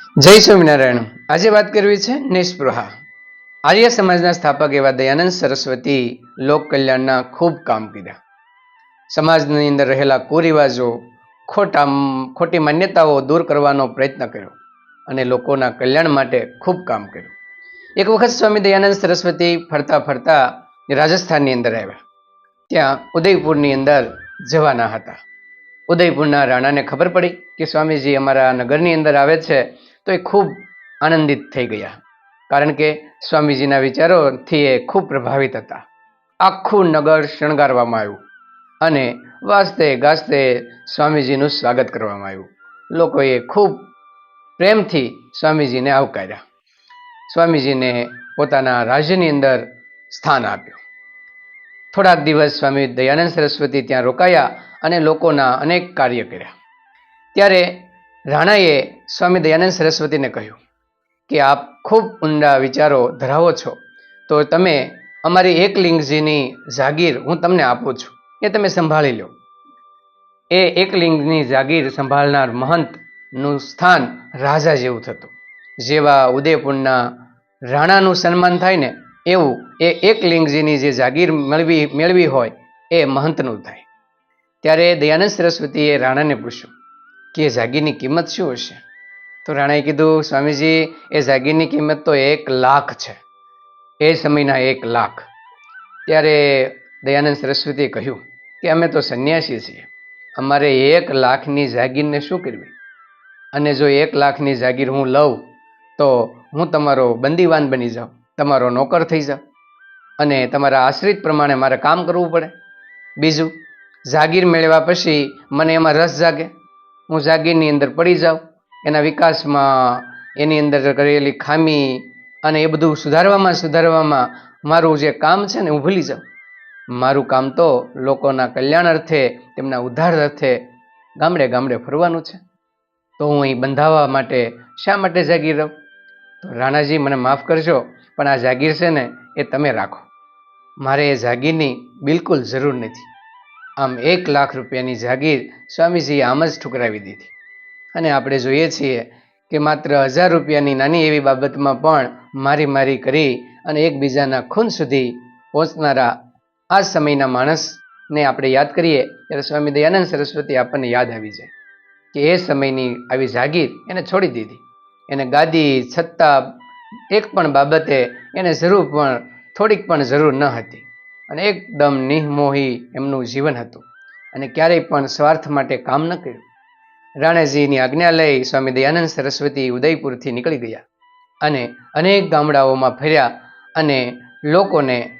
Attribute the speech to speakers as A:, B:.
A: જય સ્વામિનારાયણ. આજે વાત કરવી છે નિષ્પૃહા આર્ય સમાજના સ્થાપક એવા દયાનંદ સરસ્વતી લોક કલ્યાણના ખૂબ કામ કર્યા સમાજની અંદર રહેલા કુરિવાજો ખોટા ખોટી માન્યતાઓ દૂર કરવાનો પ્રયત્ન કર્યો અને લોકોના કલ્યાણ માટે ખૂબ કામ કર્યું. એક વખત સ્વામી દયાનંદ સરસ્વતી ફરતા ફરતા રાજસ્થાનની અંદર આવ્યા. ત્યાં ઉદયપુરની અંદર જવાના હતા. ઉદયપુરના રાણાને ખબર પડી કે સ્વામીજી અમારા નગરની અંદર આવે છે તો એ ખૂબ આનંદિત થઈ ગયા. કારણ કે સ્વામીજીના વિચારોથી એ ખૂબ પ્રભાવિત હતા. આખું નગર શણગારવામાં આવ્યું અને વાસ્તે ગાસ્તે સ્વામીજીનું સ્વાગત કરવામાં આવ્યું. લોકોએ ખૂબ પ્રેમથી સ્વામીજીને આવકાર્યા. સ્વામીજીને પોતાના રાજ્યની અંદર સ્થાન આપ્યું. થોડાક દિવસ સ્વામી દયાનંદ સરસ્વતી ત્યાં રોકાયા અને લોકોના અનેક કાર્ય કર્યા. ત્યારે રાણાએ સ્વામી દયાનંદ સરસ્વતીને કહ્યું કે આપ ખૂબ ઊંડા વિચારો ધરાવો છો, તો તમે અમારી એકલિંગજીની જાગીર હું તમને આપું છું. એ તમે સંભાળી લો. એ એકલિંગની જાગીર સંભાળનાર મહંતનું સ્થાન રાજા જેવું થતું. જેવા ઉદયપુરના રાણાનું સન્માન થાય ને, એવું એ એકલિંગજીની જે જાગીર મેળવી મેળવી હોય, એ મહંતનું થાય. ત્યારે દયાનંદ સરસ્વતીએ રાણાને પૂછ્યું કે જાગીરની કિંમત શું હશે? તો રાણાએ કીધું, સ્વામીજી, એ જાગીરની કિંમત તો એક લાખ છે. એ સમયના એક લાખ. ત્યારે દયાનંદ સરસ્વતીએ કહ્યું કે, અમે તો સંન્યાસી છીએ. અમારે એક લાખની જાગીરને શું કરવી? અને જો એક લાખની જાગીર હું લઉં, તો હું તમારો બંદીવાન બની જાઉં, તમારો નોકર થઈ જાઉં. અને તમારા આશ્રિત પ્રમાણે મારે કામ કરવું પડે. બીજું, જાગીર મેળવ્યા પછી મને એમાં રસ જાગે. હું જાગીરની અંદર પડી જાઉં, એના વિકાસમાં એની અંદર કરેલી ખામી અને એ બધું સુધારવામાં સુધારવામાં મારું જે કામ છે ને હું ભૂલી જાઉં. મારું કામ તો લોકોના કલ્યાણ અર્થે, તેમના ઉદ્ધાર અર્થે ગામડે ગામડે ફરવાનું છે. તો હું અહીં બંધાવવા માટે શા માટે જાગીર રહું? તો રાણાજી મને માફ કરજો, પણ આ જાગીર છે ને એ તમે રાખો. મારે એ જાગીરની બિલકુલ જરૂર નથી. આમ એક લાખ રૂપિયાની જાગીર સ્વામીજીએ આમ જ ઠુકરાવી દીધી. અને આપણે જોઈએ છીએ કે માત્ર હજાર રૂપિયાની નાની એવી બાબતમાં પણ મારી મારી કરી અને એકબીજાના ખૂન સુધી પહોંચનારા આ સમયના માણસને આપણે યાદ કરીએ ત્યારે સ્વામી દયાનંદ સરસ્વતી આપણને યાદ આવી જાય કે એ સમયની આવી જાગીર એને છોડી દીધી. એને ગાદી, છત્તા, એક પણ બાબતે એને જરૂર પણ, થોડીક પણ જરૂર ન હતી. અને એકદમ નિહમોહી એમનું જીવન હતું. અને ક્યારેય પણ સ્વાર્થ માટે કામ ન કર્યું. રાણાજીની આજ્ઞા લઈ સ્વામી દયાનંદ સરસ્વતી ઉદયપુરથી નીકળી ગયા. અને અનેક ગામડાઓમાં ફર્યા અને લોકોને